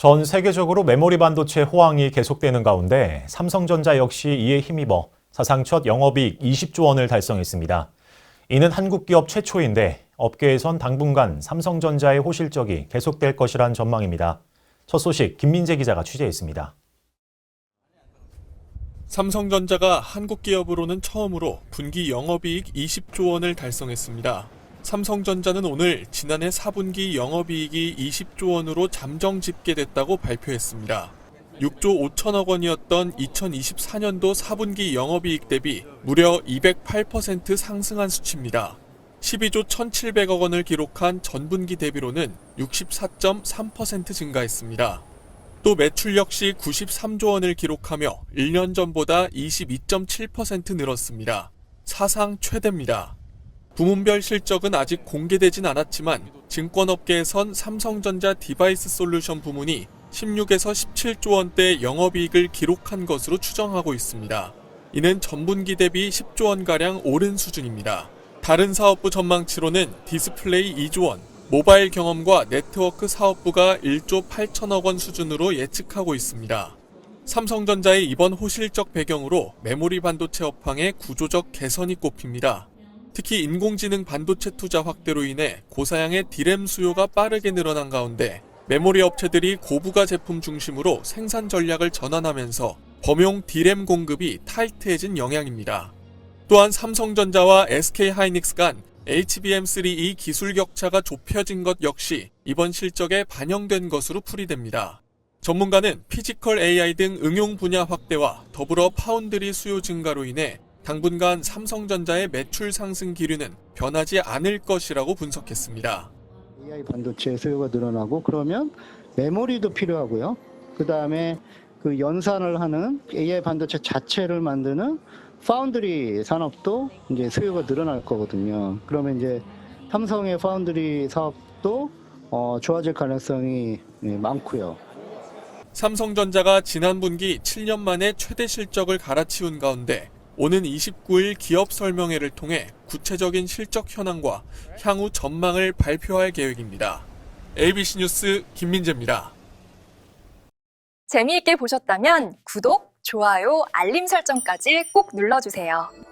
전 세계적으로 메모리 반도체 호황이 계속되는 가운데 삼성전자 역시 이에 힘입어 사상 첫 영업이익 20조 원을 달성했습니다. 이는 한국 기업 최초인데 업계에선 당분간 삼성전자의 호실적이 계속될 것이란 전망입니다. 첫 소식 김민재 기자가 취재했습니다. 삼성전자가 한국 기업으로는 처음으로 분기 영업이익 20조 원을 달성했습니다. 삼성전자는 오늘 지난해 4분기 영업이익이 20조 원으로 잠정 집계됐다고 발표했습니다. 6조 5천억 원이었던 2024년도 4분기 영업이익 대비 무려 208% 상승한 수치입니다. 12조 1,700억 원을 기록한 전분기 대비로는 64.3% 증가했습니다. 또 매출 역시 93조 원을 기록하며 1년 전보다 22.7% 늘었습니다. 사상 최대입니다. 부문별 실적은 아직 공개되진 않았지만 증권업계에선 삼성전자 디바이스 솔루션 부문이 16에서 17조 원대 영업이익을 기록한 것으로 추정하고 있습니다. 이는 전분기 대비 10조 원가량 오른 수준입니다. 다른 사업부 전망치로는 디스플레이 2조 원, 모바일 경험과 네트워크 사업부가 1조 8천억 원 수준으로 예측하고 있습니다. 삼성전자의 이번 호실적 배경으로 메모리 반도체 업황의 구조적 개선이 꼽힙니다. 특히 인공지능 반도체 투자 확대로 인해 고사양의 디램 수요가 빠르게 늘어난 가운데 메모리 업체들이 고부가 제품 중심으로 생산 전략을 전환하면서 범용 디램 공급이 타이트해진 영향입니다. 또한 삼성전자와 SK 하이닉스 간 HBM3E 기술 격차가 좁혀진 것 역시 이번 실적에 반영된 것으로 풀이됩니다. 전문가는 피지컬 AI 등 응용 분야 확대와 더불어 파운드리 수요 증가로 인해 당분간 삼성전자의 매출 상승 기류는 변하지 않을 것이라고 분석했습니다. AI 반도체 수요가 늘어나고 그러면 메모리도 필요하고요. 그 다음에 그 연산을 하는 AI 반도체 자체를 만드는 파운드리 산업도 이제 수요가 늘어날 거거든요. 그러면 이제 삼성의 파운드리 사업도 어, 좋아질 가능성이 예, 많고요. 삼성전자가 지난 분기 7년 만에 최대 실적을 갈아치운 가운데 오는 29일 기업 설명회를 통해 구체적인 실적 현황과 향후 전망을 발표할 계획입니다. ABC 뉴스 김민재입니다. 재미있게 보셨다면 구독, 좋아요, 알림 설정까지 꼭 눌러주세요.